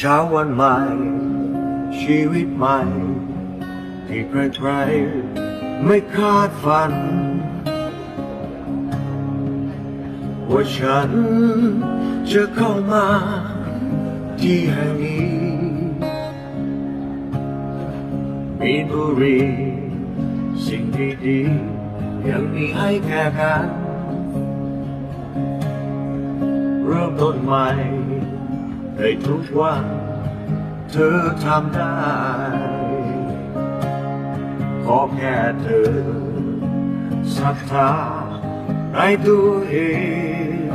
เช้าวันใหม่ ชีวิตใหม่ ที่ใครๆไม่คาดฝัน ว่าฉันจะเข้ามาที่แห่งนี้มีบุรีสิ่งดีๆยังมีให้แก่กันเริ่มต้นใหม่ ในทุกวันเธอทำได้ ขอแค่เธอศรัทธาในตัวเอง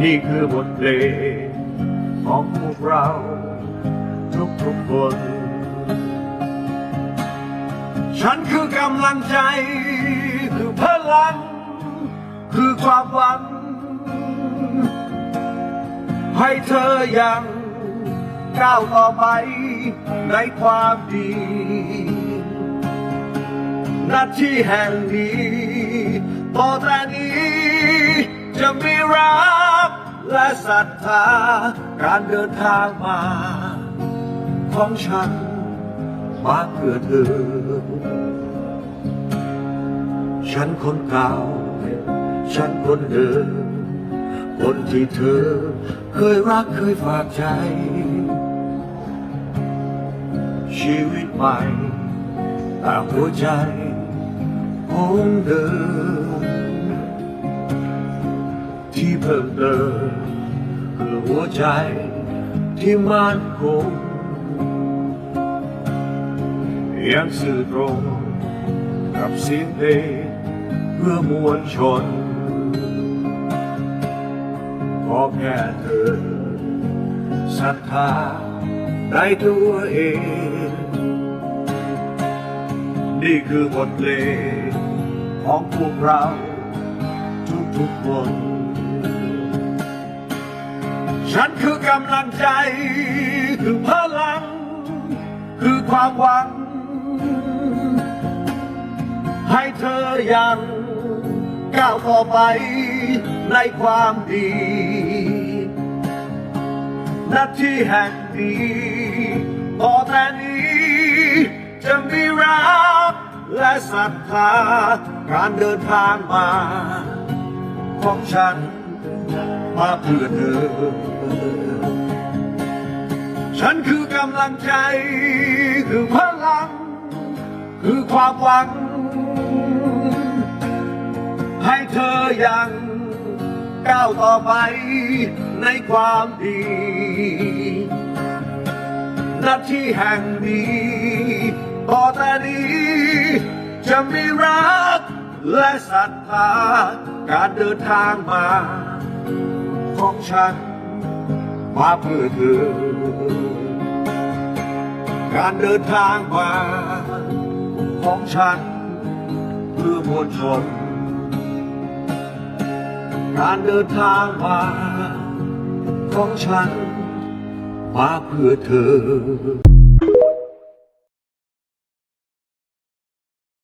นี่คือบทเพลงของพวกเราทุกๆคน ฉันคือกำลังใจ คือพลัง คือความหวัง ให้เธอยังก้าวต่อไปในความดีหน้าที่แห่งนี้ต่อแต่นี้จะมีรักและศรัทธาการเดินทางมา ของฉันมาเพื่อเธอ ฉันคนเก่าฉันคนเดิม คนที่เธอ เคยรักเคยฝากใจ ชีวิตใหม่แต่หัวใจคงเดิมที่เพิ่มเติมคือหัวใจที่มั่นคงยังสื่อตรงกับเสียงเพลงเพื่อมวลชน ขอแค่เธอศรัทธาในตัวเอง นี่คือบทเพลงของพวกเราทุกๆคน ฉันคือกำลังใจ คือพลัง คือความหวัง ให้เธอยังก้าวต่อไปในความดี หน้าที่แห่งนี้ต่อแต่นี้จะมีรักและศรัทธาการเดินทางมา ของฉันมาเพื่อเธอ ฉันคือกำลังใจ คือพลัง คือความหวัง ให้เธอยัง ก้าวต่อไปในความดีหน้าที่แห่งนี้ต่อแต่นี้ จะมีรักและศรัทธาการเดินทางมา ของฉันมาเพื่อเธอ การเดินทางมา ของฉันเพื่อมวลชน การเดินทางมาของฉันมาเพื่อเธอ